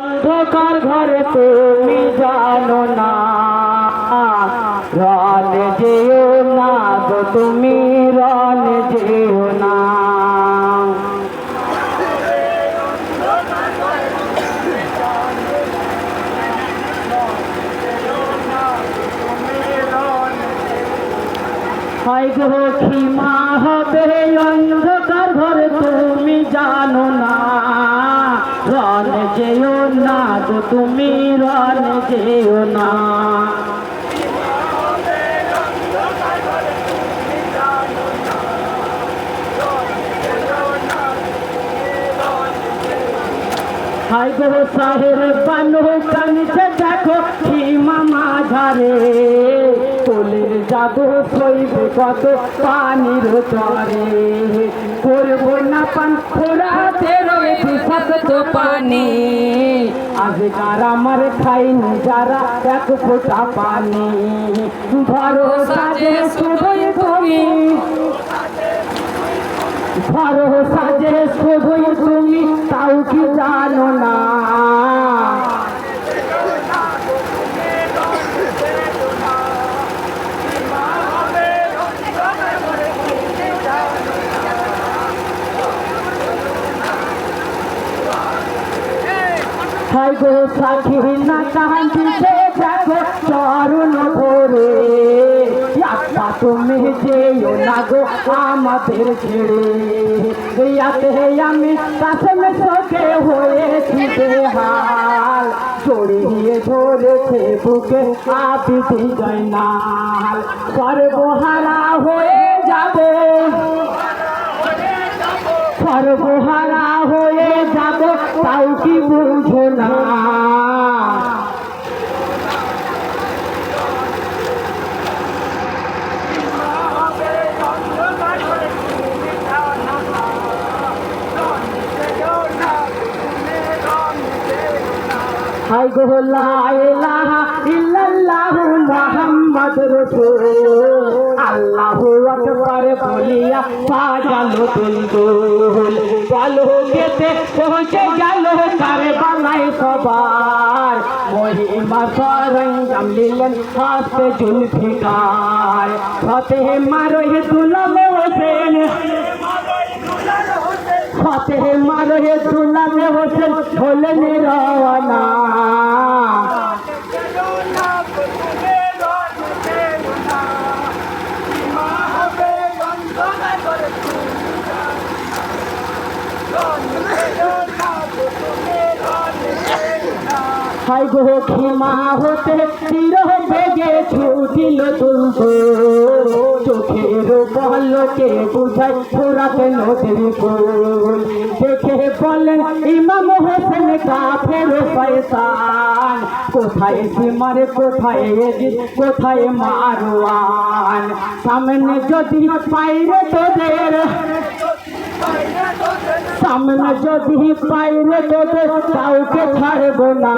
অন্ধকার ঘরে তুমি জানো না। রন যেও না গো তুমি রন যেও না। হয় ক্ষমা হবে অন্ধকার ঘরে তুমি জানো না। রন যেও না গো তুমি রন যেও না। হাই গো সাহের বানু কানিছে দেখো সীমা মাঝারে কোলের জাদু সইবে কত পানির চরে করব না পান সত পানি। আজকার আমার খাইনি যারা এক ফোঁটা পানি। ভরসা যে শুধুই তুমি। ভরসা যে হাই গো সাখী না কান্দিছে দেখো, চরণ ভরে আত্মা তুমি যেও না গো আমাদের ছেড়ে। ইয়াতে আমি কাসম চোখে হয়েছি বেহাল। জড়িয়ে ধরেছে বুকে আবিদি জয়নাল। সর্বহারা হয়ে যাবে। সর্বহারা হয়ে যাব তাও কি বুঝো না? হাই গো লা ইলাহা ইল্লাল্লাহু মুহাম্মাদুর রাসূল আল্লাহু আকবার বলিয়া পাজালো তুলদুল বলো পৌঁছে গেল কারবালায় সবার মহিমা সরঞ্জাম নিলেন হাতে জুলফিকার ফতে মারোহে দুলব হোসেন মারোহে দুলব হোসেন হলেন রওয়ানা হাই গো ক্ষমা হতে তীর বেগে ছুটিল তুলতো চোখের বলকে বুঝাই ফোরাতে নদীর ফুল দেখে বলেন ইমাম হোসেন কাফের পয়সান কোথায় সীমার, কোথায় কোথায় সামনে যদি পাইরে তোদের, সামনে যদি পাইরে তোদের, কাউকে ছাড়বো না।